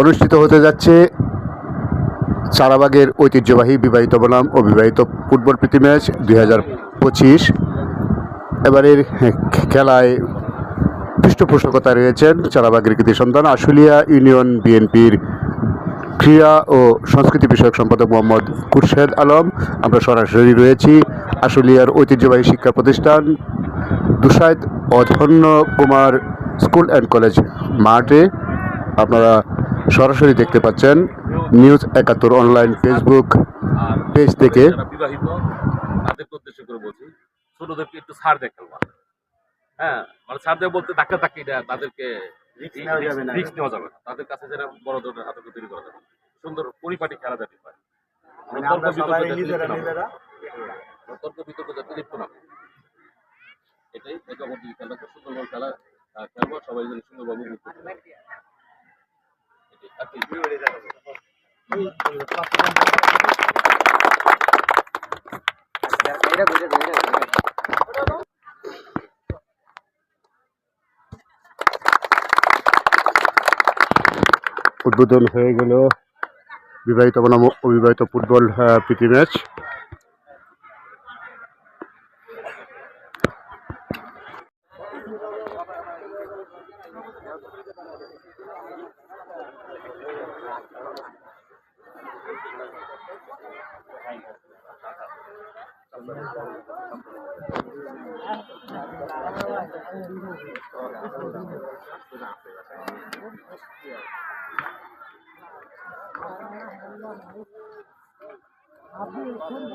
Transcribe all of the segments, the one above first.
অনুষ্ঠিত হতে যাচ্ছে চারাবাগের ঐতিহ্যবাহী বিবাহিত বনাম ও বিবাহিত ফুটবল প্রীতি ম্যাচ দুই হাজার পঁচিশ। এবারের খেলায় পৃষ্ঠপোষকতা রয়েছেন চারাবাগের কৃতি সন্তান আশুলিয়া ইউনিয়ন বিএনপির ক্রীড়া ও সংস্কৃতি বিষয়ক সম্পাদক মোহাম্মদ খুরশেদ আলম। আমরা সরাসরি রয়েছি আশুলিয়ার ঐতিহ্যবাহী শিক্ষা প্রতিষ্ঠান Dusaid Adhanya Kumar school and college মাঠে। আপনারা সরাসরি দেখতে পাচ্ছেন নিউজ একাত্তর অনলাইন ফেসবুক পেজ থেকে। ছোটদেরকে একটু ছাড় দেয় খেলবা হ্যাঁ মানে ছাড় দেয় বলতে ধাক্কা ধাক্কি দেয় তাদেরকে রিস্ক নেওয়া যাবে না। তাদের কাছে যেটা বড় ধরনের আতঙ্ক তৈরি করা যাবে সুন্দর পরিপাটি খেলা যাতে পারে মানে তর্ক বিতর্ক যাতে লিপ্ত না। এটাই এটা আমাদের খেলাটা সুন্দরভাবে খেলা খেলব সবাই যেন সুন্দরভাবে উপভোগ করতে। আর কি? উদ্বোধন হয়ে গেল। বিবাহিত বনাম অবিবাহিত ফুটবল প্রীতি ম্যাচ। আমার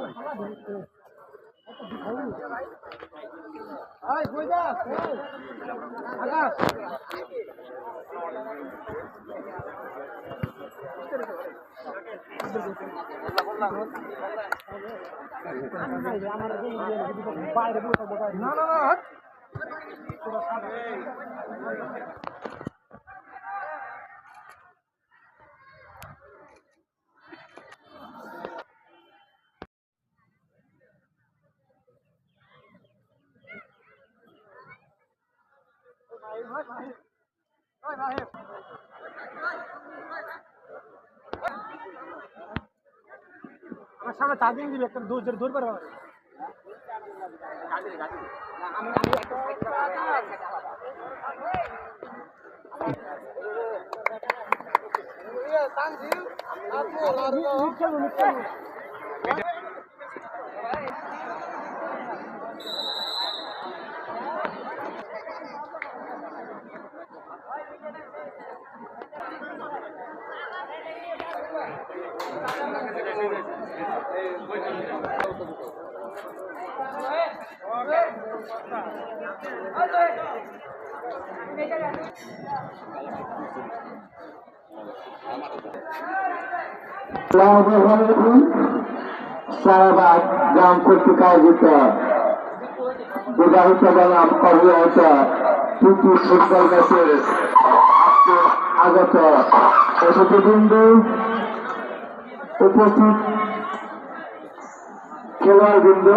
সামনে চার্জিং দিবি একটা দূর দূর পারবে সারাবাদ গ্রাম কর্তৃক আয়োজিত বিবাহিত বনাম অবিবাহিত প্রীতি ফুটবল ম্যাচে আজকে আগত অতিথিবৃন্দু উপস্থিত খেলোয়াড় বৃন্দ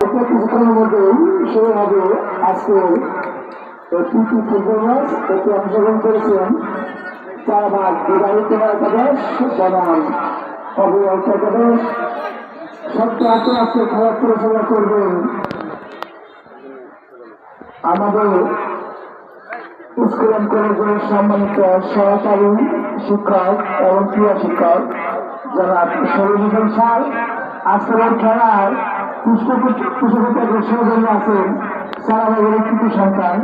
কিছুক্ষণের মধ্যেই শুরু হবে আজকে প্রীতি ফুটবল ম্যাচ এতে অংশগ্রহণ করেছেন চার ভাগ বিবাহিত একাদশ বনাম অবিবাহিত একাদশ সবচেয়ে আস্তে আস্তে খেলা পরিচালনা করবেন আমাদের স্কুল অ্যান্ড কলেজের সম্মানিত সহকারী শিক্ষক এবং ক্রীড়া শিক্ষক যারা সরুভূষণ সাল আজকের খেলার পুষ্পকতার সৌজন্য আছেন সারাবাগের কৃতি সন্তান,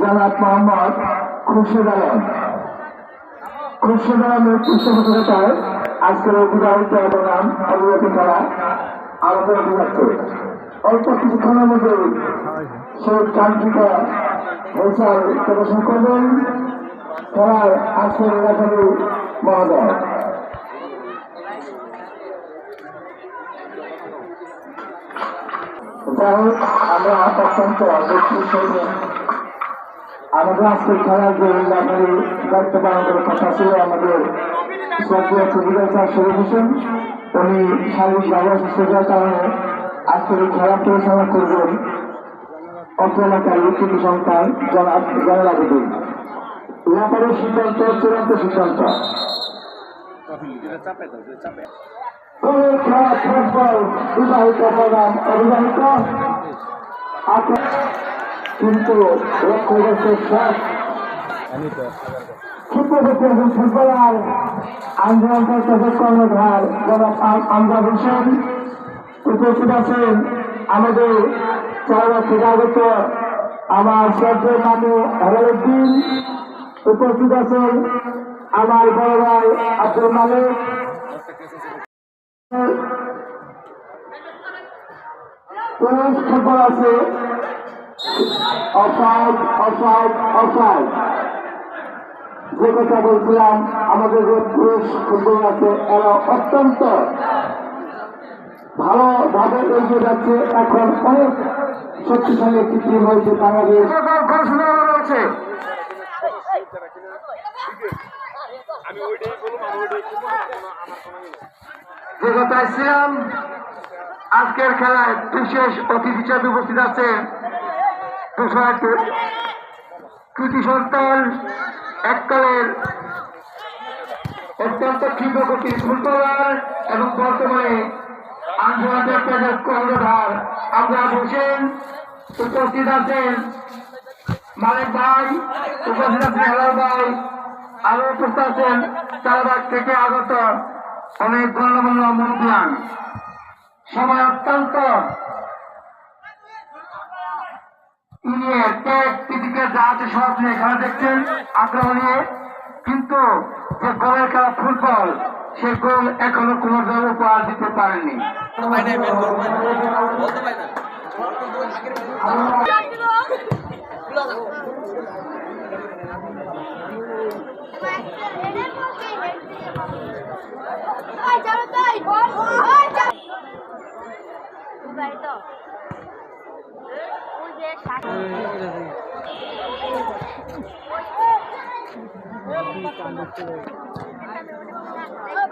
জনাব মোহাম্মদ খুরশেদ আলম। খুরশেদ আলমের পুষ্পকতায় আজকের বিবাহিত অবদান অবগত করা যাচ্ছে। অল্প কিছুক্ষণের মধ্যে সেই কাঙ্ক্ষিত হেলসার প্রদর্শন করবেন খেলার আজকের এলাকার মহোদয়। আমরা অত্যন্ত আমাদের আজকের খেলার যে কথা ছিল, আমাদের আজকের খেলা পরিচালনা করবেন অপেলাকার কৃতি সন্তান জনাব জনাল আবেদিন। ব্যাপারের সিদ্ধান্ত, চূড়ান্ত সিদ্ধান্ত। বিবাহিত প্রধান অবিবাহিত কিন্তু ফুটবলার আন্দোলন কর্ণধার জনাব আমজাদ হোসেন। উপস্থিত আছেন আমাদের চারা থেকে আমার শ্রদ্ধেয় নামু হেলালুদ্দিন উপস্থিত আছেন আমার বড় ভাই আব্দুল মালিক। আছে। Offside offside offside. যে কথা বলছিলাম, আমাদের যে পুরুষ ফুটবল আছে, এরা অত্যন্ত ভালোভাবে এগিয়ে যাচ্ছে। এখন অনেক শক্তিশালী একটি টিম হয়েছে বাংলাদেশ। যে কথায় ছিলাম আজকের খেলায় বিশেষ অতিথি হিসেবে উপস্থিত আছে কৃতি সন্তান, এককালের অত্যন্ত ক্ষিপ্রগতির ফুটবলার এবং বর্তমানে হোসেন উপস্থিত আছেন মালিক ভাই, উপস্থিত আছেন হেলাল ভাই আরও উপস্থিত আছেন চারবাগ থেকে আগত অনেক গণ্যমান্য মন্ত্রিয়ান সময় অত্যন্ত নিয়ে আছে সব নিয়ে খেলা দেখছেন আগ্রহ নিয়ে কিন্তু যে গোলের খেলা ফুটবল সে গোল এখনও কোন দল উপহার দিতে পারেনি।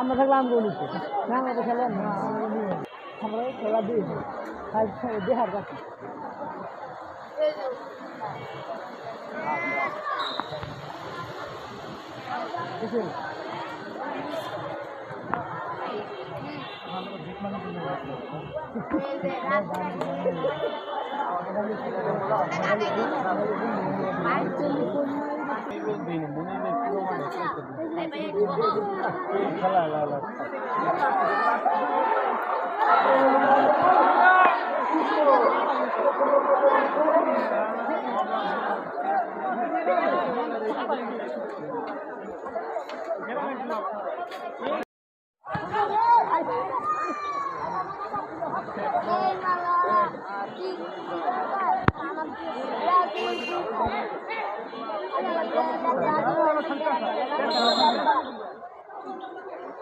আমরা থাকলে আমি বলিছি না আমরা তো খেলাম না আমরা আমরা খেলা দিয়েছি দেহার কাছে খেলা খেলা লাভ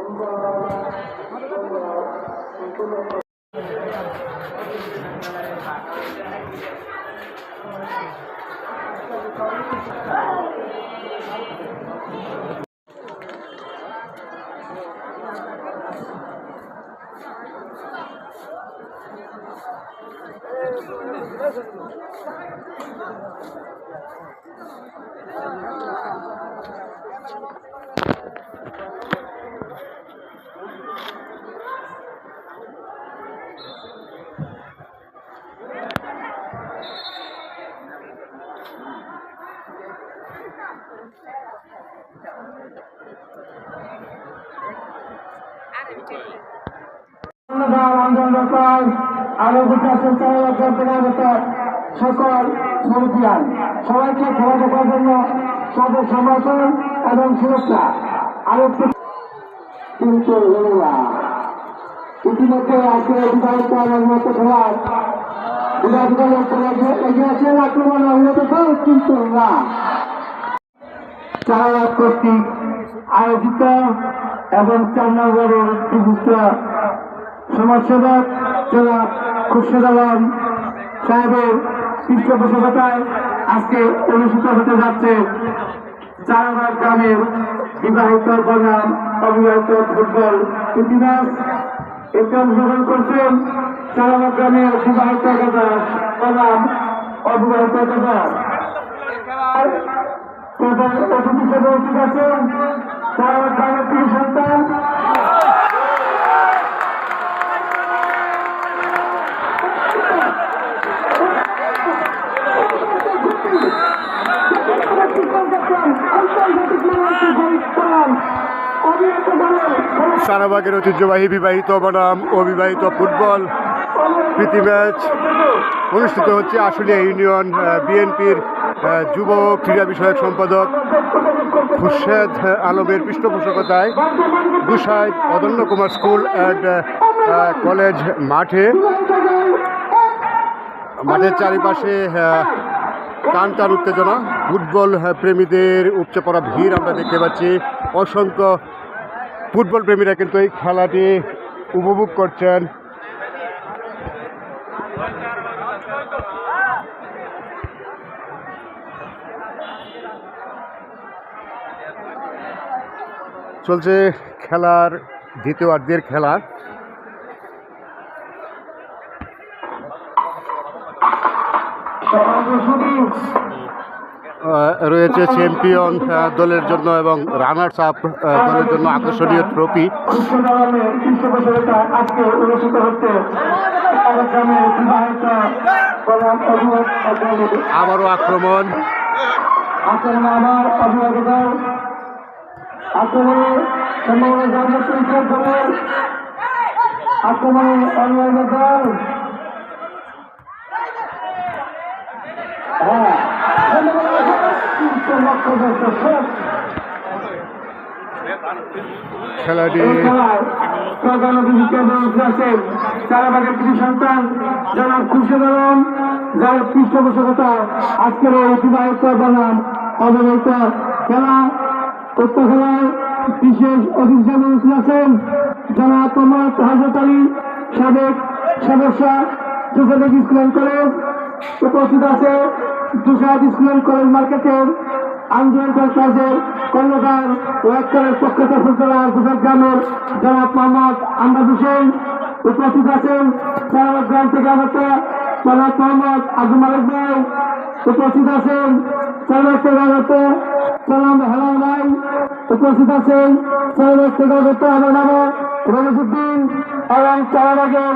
দেও ওই সবাইকে খেলা দেখার জন্য সদের সমর্থন এবং সুরক্ষা আরেকটি কিন্তু ইতিমধ্যে আজকে বিধায়ক আয়োজিত এবং নম্বরের বিশিষ্ট সমাজসেবক জনাব খুরশেদ আলম সাহেবের পৃষ্ঠপোষকতায় আজকে অনুষ্ঠিত হতে যাচ্ছে চারাবাগ গ্রামের বিবাহিত বনাম অবিবাহিত ফুটবল ইতিহাস এতে অংশগ্রহণ করছেন চারাবাগ গ্রামের বনাম অবিবাহিত প্রধান অতিথি হিসেবে উপস্থিত আছেন চারাবাগ গ্রামের তিন সন্তান। ঐতিহ্যবাহী বিবাহিত বনাম, অবিবাহিত ফুটবল। প্রীতি ম্যাচ অনুষ্ঠিত হচ্ছে আশুলিয়া ইউনিয়ন বিএনপির যুব ক্রীড়া বিষয়ক সম্পাদক খুরশেদ আলমের পৃষ্ঠপোষকতায় Dusaid Adanya Kumar school and college মাঠে। মাঠের চারিপাশে টান টান উত্তেজনা, ফুটবল প্রেমীদের উপচে পড়া ভিড় আমরা দেখতে পাচ্ছি। অসংখ্য ফুটবল প্রেমীরা কিন্তু এই খেলাটি উপভোগ করছেন। চলছে খেলার দ্বিতীয়ার্ধের খেলা। রয়েছে চ্যাম্পিয়ন দলের জন্য এবং রানার্স আপ দলের জন্য আকর্ষণীয় ট্রফি আবারও আক্রমণ। আক্রমণে সম্ভাবনা দলের আক্রমণে অভিভাবক দল। হ্যাঁ লক্ষ্য দর্শক খেলাটি প্রধান অতিথিকে আছেন চারাবাগের কৃষি সন্তান জনাব খুরশেদ আলম যার পৃষ্ঠপোষকতা আজকের এই অতিবাহিত বনাম অবহিত খেলা। উক্ত বিশেষ হিসেবে উপস্থিত আছেন জনাব মোহাম্মদ হজরত আলী সাবেক সদস্য দুসাদেক স্কুল কলেজ উপস্থিত আছে। দুসাদ স্কুল কলেজ মার্কেটের আন্দোলন কাজের কর্ণধার ওয়াক্কারের প্রখ্যাত ফুটবলার গুজরাট গ্রামের জনাব মোহাম্মদ আহমদ হোসেন উপস্থিত আছেন। সারাবাদ গ্রাম থেকে আগত জনাব মোহাম্মদ আব্দুল মালিক ভাই উপস্থিত আছেন। সারাবাদ থেকে আগত সালাম, হেলাল ভাই, উপস্থিত আছেন আগত আমার নাম রমেশুদ্দিন এবং চারাবাগের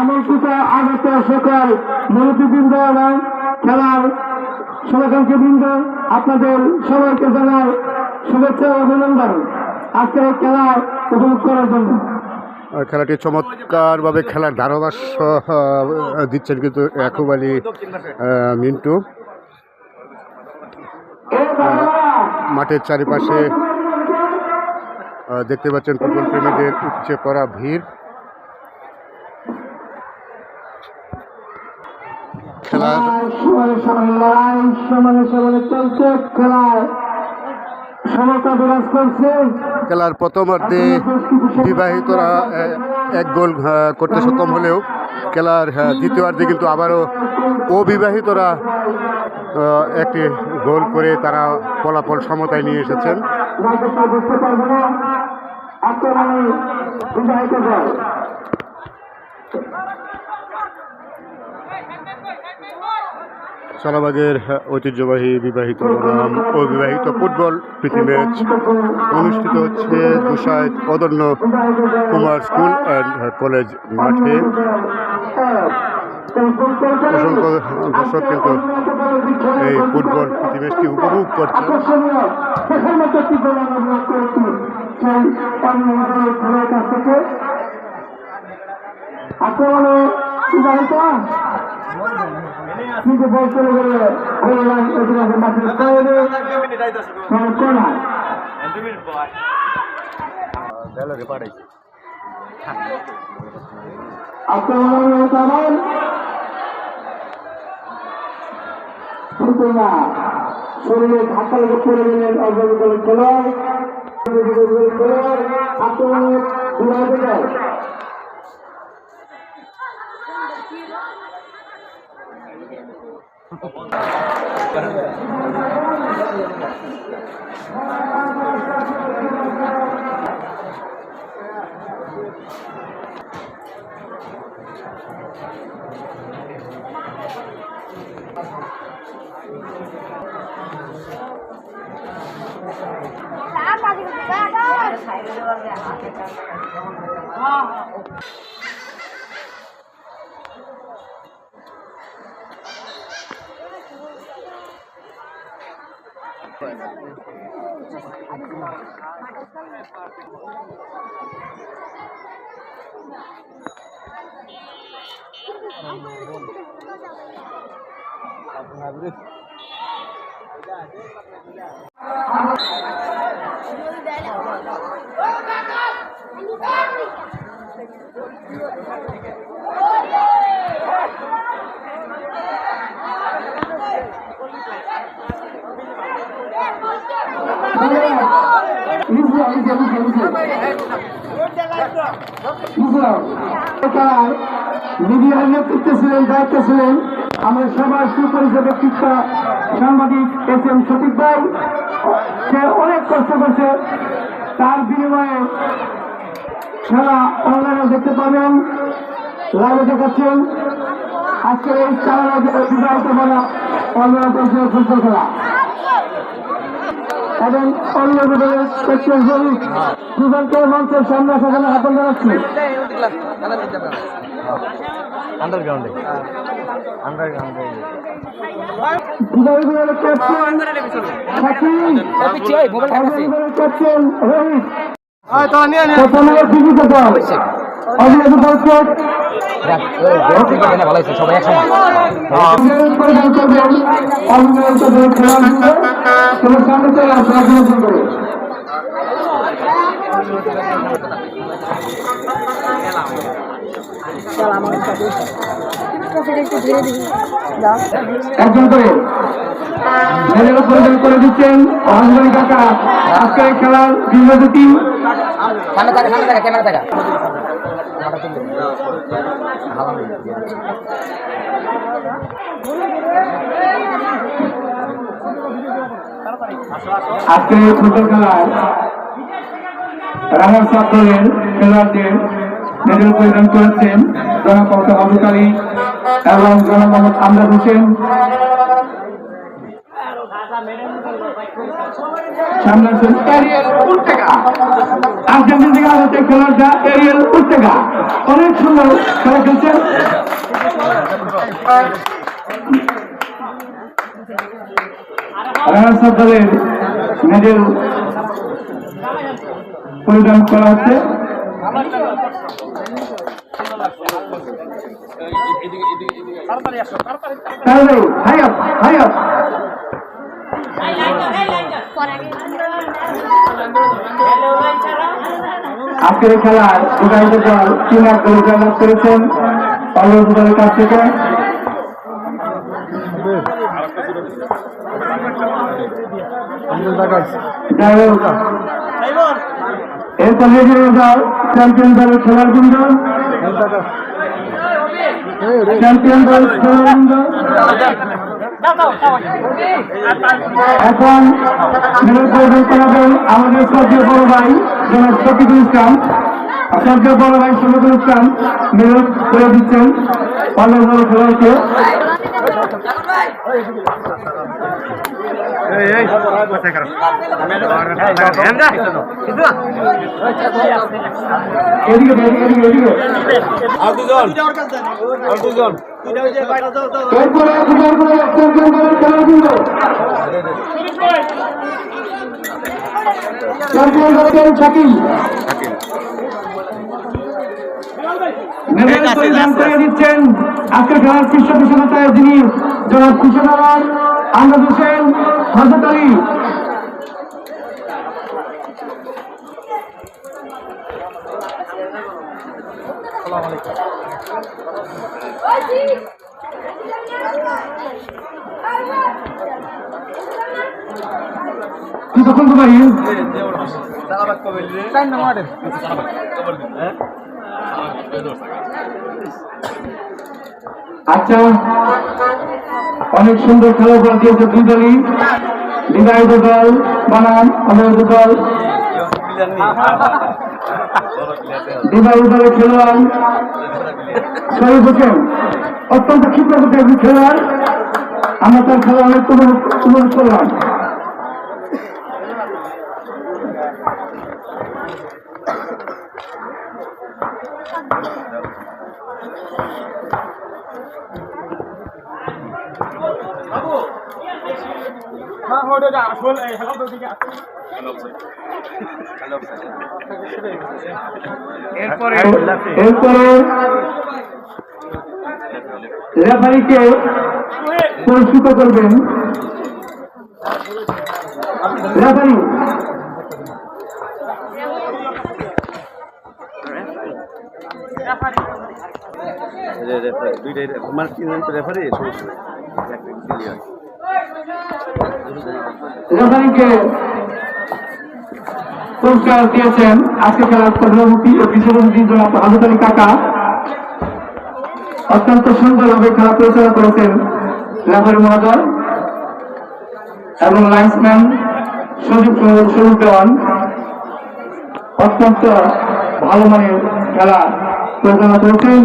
আমন্ত্রিত আগত সকল মুরব্বীবৃন্দ এবং খেলার সবাইকে বৃন্দ আপনাদের সবাইকে জানাই শুভেচ্ছা ও অভিনন্দন। আজকের খেলা উপভোগ করার জন্য। খেলাটি চমৎকারভাবে খেলার ধারাভাষ্য দিচ্ছেন কিন্তু ইয়াকুব মিন্টু। মাঠের চারিপাশে দেখতে পাচ্ছেন ফুটবল প্রেমীদের উপচে পড়া ভিড়। খেলা সমানে সমানে লড়াই সমানে সমানে চলছে খেলায় সমতা বিরাজ করছে খেলার প্রথমার্ধে বিবাহিতরা এক গোল করতে সক্ষম হলেও খেলার দ্বিতীয়ার্ধে কিন্তু আবারও অবিবাহিতরা একটি গোল করে তারা ফলাফল সমতায় নিয়ে এসেছেন। শালাবাগের ঐতিহ্যবাহী বিবাহিত অবিবাহিত ফুটবল প্রীতি ম্যাচ অনুষ্ঠিত হচ্ছে Dusaid Adanya Kumar school and college মাঠে। অসংখ্য দর্শক কিন্তু এই ফুটবল ম্যাচটি উপভোগ করেছি। কিন্তু বল চলে কিন্তু না শরীরে ধাক্কা লেগে পড়ে গেলেন অগ্রগত খেলোয়াড় খেলোয়াড় আক্রমণে বিবাহিত দল মিডিয়ার নেতৃত্বে ছিলেন দায়িত্ব ছিলেন আমাদের সবার সুপরিচিত ব্যক্তিত্ব সাংবাদিক এস এম সতীক ভাই, সে অনেক কষ্ট করছে। তার বিনিময়ে খেলা অনলাইনে দেখতে পাবেন লাইভে দেখাচ্ছেন। আজকে এই চালানো বিবাহিত বলা অনলাইনে খেলা। এবং অন্য দুজনকে মঞ্চের সামনে জন্য আহ্বান জানাচ্ছি আন্ডারগ্রাউন্ডে ভালো হয়েছে সবাই একসময় পরিধান করবেন একজন করে। করে দিচ্ছেন অঞ্জলি কাকা। আজকের খেলার বিভাগ টিম সামনে থাকা সামনে থাকা ক্যামেরা থাকা। আজকের ফুটবল খেলায় রানার সাপ খেলোয়াড়দের মেডেল পরিধান করেছেন। জনপক্ষ আবুল আলী এবং জন মোহাম্মদ আমদাদ হোসেন সামনে এরিয়েল উর্তেগা। আর্জেন্টিন থেকে আগত খেলোয়াড়টা এরিয়েল উর্তেগা। অনেক সুন্দর খেলা খেলছেন। রানার দলের মেডেল পরিধান করা হচ্ছে। আজকের খেলায় বিবাহিত দল তিন এক গোল জয়লাভ করেছেন অল্প দলের কাছ থেকে। এরপরে চ্যাম্পিয়ন দলের খেলার বৃন্দ চ্যাম্পিয়ন দল এখন আমাদের শ্রদ্ধেয় বড় ভাই, জনাব শফিকুল ইসলাম। শ্রদ্ধেয় বড় ভাই শফিকুল ইসলাম নিরোধ করে দিচ্ছেন। অনেক বড় খেলোয়াড়কে শাকিল দিচ্ছেন আজকে খেলার পৃষ্ঠপোষকতায় যিনি জনাব খুশনার আহমদ হোসেন হজরত আলী। তখন তো ভাই আচ্ছা। অনেক সুন্দর খেলা উপহার দিয়েছে দুই দলই দল, বানান, অবৈধ দল। দলের খেলোয়াড়। অত্যন্ত ক্ষিপ্র খেলোয়াড়। আমরা তার খেলা অনেক করলাম। এরপরে রেফারিকে পুরস্কৃত করবেন। রেফারি। রেফারিকে পুরস্কার দিয়েছেন। আজকে খেলার প্রধানমন্ত্রী ও বিশ্বমন্ত্রী জনাব হাজত আলী কাকা। অত্যন্ত সুন্দরভাবে খেলা পরিচালনা করেছেন রেফারি মহোদয় এবং লাইন্সম্যান সুযোগ সুযোগ দেওয়ান। অত্যন্ত ভালো মানের খেলা পরিচালনা করেছেন।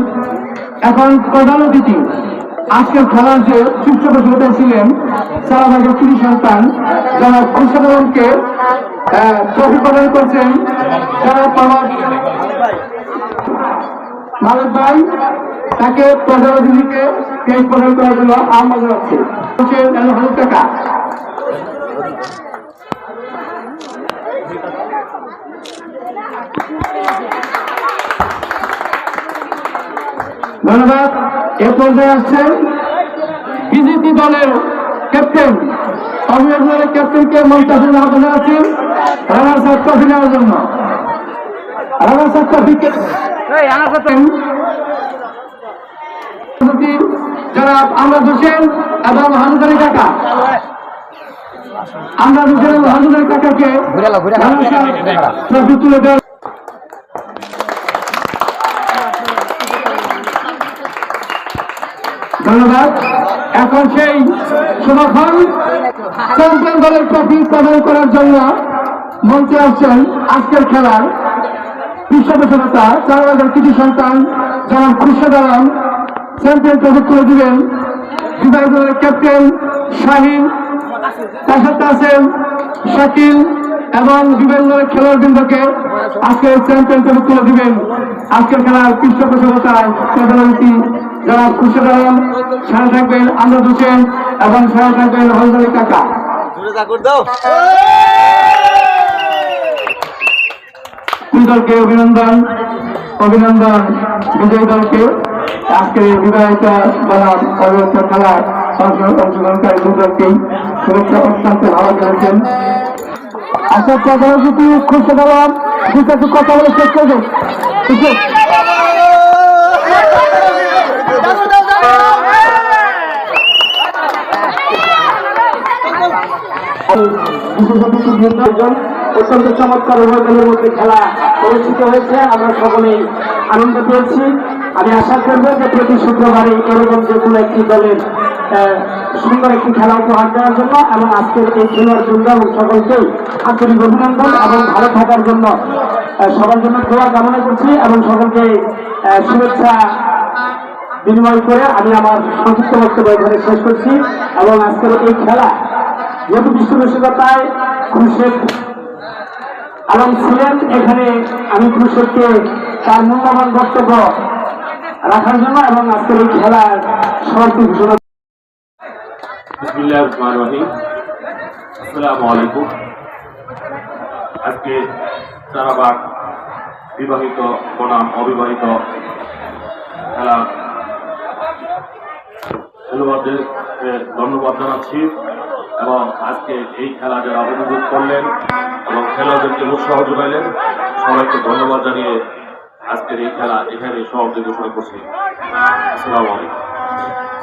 এখন প্রধান অতিথি আজকের খেলার যে পৃষ্ঠপোষকতা ছিলেন সারাভাগের কৃষি সন্তান, যারা খুশানকে ট্রফি প্রদান করছেন যারা পাওয়ার মালিক ভাই, তাকে প্রধান অতিথিকে প্রদান করার জন্য আহ্বান জানাচ্ছে। হাজার টাকা। ধন্যবাদ। এ পর্যায়ে আসছেন বিজেপি দলের ক্যাপ্টেন ক্যাপ্টেনকে মন্ত্রী আহ্বান রানার সাহেব ট্রফি নেওয়ার জন্য। ট্রফিকে যারা আমরা হোসেন এবং হামদানি কাকা। আমরা হোসেন এবং হামদানি কাকাকে। রানা তুলে দেওয়ার ধন্যবাদ। এখন সেই সমাখন চ্যাম্পিয়ন দলের ট্রফি প্রদান করার জন্য মঞ্চে আসছেন আজকের খেলার পৃষ্ঠপোষকতা চার হাজার কৃষি সন্তান যেমন খুশি আলম। চ্যাম্পিয়ন ট্রফি তুলে দিবেন বিভাগ দলের ক্যাপ্টেন শাহিন। তার সাথে আছেন শাকিল এবং বিভিন্ন খেলোয়াড়বৃন্দকে আজকে চ্যাম্পিয়ন ট্রফি তুলে দিবেন। আজকের খেলার পৃষ্ঠপোষকতায় প্রধান অতিথি যারা খুশি আলম সাথে থাকবেন আন্দর হোসেন এবং সাথে থাকবেন হলদারি কাকা। দলকে অভিনন্দন অভিনন্দন বিজয়ী দলকে। আজকে বিবাহিত বনাম অবিবাহিত খেলার অংশ- অংশগ্রহণকারী দুই দলকেই শুভেচ্ছা অত্যন্ত ভালো করেছেন। আশা করি যদি খুশি আছে কথা বলে শেষ করবেন ঠিক আছে বিশেষ অতিথি বৃন্দজন অত্যন্ত চমৎকার উভয় দলের মধ্যে খেলা অনুষ্ঠিত হয়েছে। আমরা সকলেই আনন্দ পেয়েছি। আমি আশা করব যে প্রতি শুক্রবারে এরকম কোনো একটি দলের সুন্দর একটি খেলা উপহার দেওয়ার জন্য এবং আজকের এই খেলার জন্য এবং সকলকেই আন্তরিক অভিনন্দন এবং ভালো থাকার জন্য সবার জন্য দোয়া কামনা করছি এবং সকলকে শুভেচ্ছা বিনিময় করে আমি আমার সংক্ষিপ্ত বক্তব্য এখানে শেষ করছি এবং আজকের এই খেলা যেহেতু বিশ্ববিশ্বকতায় খুরশেদ আলম ছিলেন। এখানে আমি খুরশেদকে তার মূল্যবান বক্তব্য রাখার জন্য এবং আজকের এই খেলার সমাপ্তি ঘোষণা আসসালামু আলাইকুম। আজকে বিবাহিত বনাম অবিবাহিত খেলা খেলোয়াড়দের ধন্যবাদ জানাচ্ছি। এবং আজকে এই খেলা যারা উপভোগ করলেন এবং খেলোয়াড়দেরকে উৎসাহ যোগাইলেন সবাইকে ধন্যবাদ জানিয়ে আজকের এই খেলা এখানে সমাপ্তি ঘোষণা করছি। আসসালামু আলাইকুম।